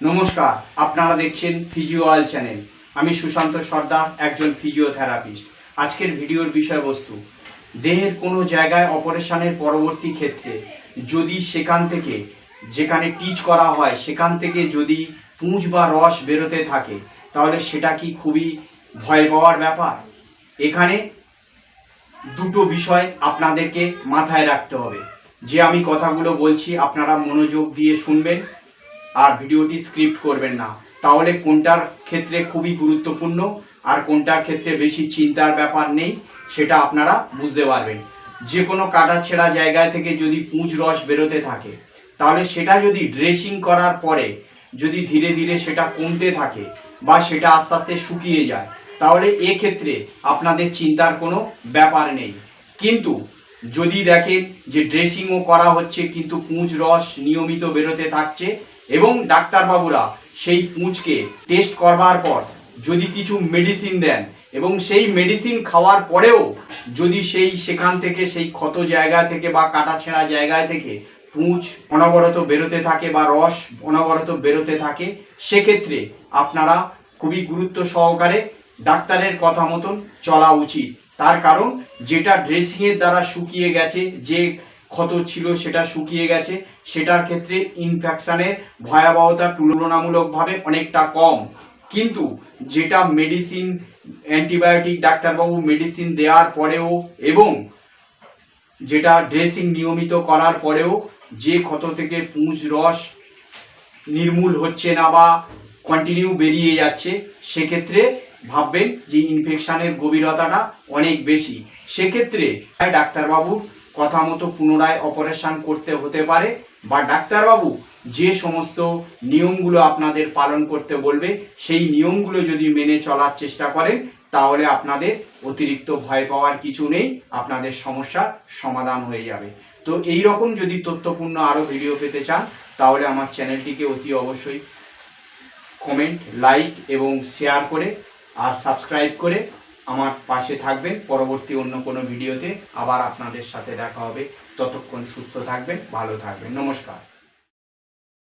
নমস্কার, আপনারা দেখছেন ফিজিও অয়েল চ্যানেল আমি সুশান্ত সর্দার, একজন ফিজিওথেরাপিস্ট আজকের ভিডিওর বিষয়বস্তু, দেহের কোনো জায়গায় অপারেশনের পরবর্তী ক্ষেত্রে যদি সেখান থেকে, যেখানে টিচ করা হয়, সেখান থেকে যদি পুঁজ বা রস বেরোতে থাকে, তাহলে সেটা কি খুবই ভয় পাওয়ার ব্যাপার? এখানে দুটো বিষয় আপনাদেরকে মাথায় রাখতে হবে। যে আমি কথাগুলো বলছি, আপনারা মনোযোগ দিয়ে শুনবেন। আর ভিডিওটি স্ক্রিপ্ট করবেন না। তাহলে কোনটার ক্ষেত্রে খুবই গুরুত্বপূর্ণ আর কোনটার ক্ষেত্রে বেশি চিন্তার ব্যাপার নেই, সেটা আপনারা বুঝতে পারবেন। যে কোনো কাটা ছেঁড়া জায়গায় থেকে যদি পুঁজ রস বেরোতে থাকে, তাহলে সেটা যদি ড্রেসিং করার পরে যদি ধীরে ধীরে সেটা কমতে থাকে বা সেটা আস্তে আস্তে শুকিয়ে যায়, তাহলে এক্ষেত্রে আপনাদের চিন্তার কোনো ব্যাপার নেই। কিন্তু যদি দেখেন যে ড্রেসিংও করা হচ্ছে, কিন্তু পুঁজ রস নিয়মিত বেরোতে থাকছে এবং ডাক্তারবাবুরা সেই পুঁজকে টেস্ট করবার পর যদি কিছু মেডিসিন দেন এবং সেই মেডিসিন খাওয়ার পরেও যদি সেই সেখান থেকে সেই ক্ষত জায়গা থেকে বা কাটা ছেঁড়া জায়গায় থেকে পুঁজ অনবরত বেরোতে থাকে বা রস অনবরত বেরোতে থাকে, সেক্ষেত্রে আপনারা খুবই গুরুত্ব সহকারে ডাক্তারের কথা মতন চলা উচিত। তার কারণ যেটা ড্রেসিংয়ের দ্বারা শুকিয়ে গেছে, যে ক্ষত ছিল, সেটা শুকিয়ে গেছে। সেটার ক্ষেত্রে ইনফেকশানের ভয়াবহতা তুলনামূলকভাবে অনেকটা কম। কিন্তু যেটা মেডিসিন অ্যান্টিবায়োটিক ডাক্তারবাবু মেডিসিন দেওয়ার পরেও এবং যেটা ড্রেসিং নিয়মিত করার পরেও যে ক্ষত থেকে পুঁজ রস নির্মূল হচ্ছে না বা কন্টিনিউ বেরিয়ে যাচ্ছে, সেক্ষেত্রে ভাববেন যে ইনফেকশানের গভীরতাটা অনেক বেশি। সেক্ষেত্রে ডাক্তারবাবুর কথা মতো পুনরায় অপারেশন করতে হতে পারে, বা ডাক্তারবাবু যে সমস্ত নিয়মগুলো আপনাদের পালন করতে বলবে, সেই নিয়মগুলো যদি মেনে চলার চেষ্টা করেন, তাহলে আপনাদের অতিরিক্ত ভয় পাওয়ার কিছু নেই, আপনাদের সমস্যার সমাধান হয়ে যাবে। তো এই রকম যদি তথ্যপূর্ণ আরও ভিডিও পেতে চান, তাহলে আমার চ্যানেলটিকে অতি অবশ্যই কমেন্ট লাইক এবং শেয়ার করে, আর সাবস্ক্রাইব করে আমার পাশে থাকবে পরবর্তী অন্য কোনো ভিডিওতে আবার আপনাদের সাথে দেখা হবে। ততক্ষণ সুস্থ থাকবেন, ভালো থাকবেন। নমস্কার।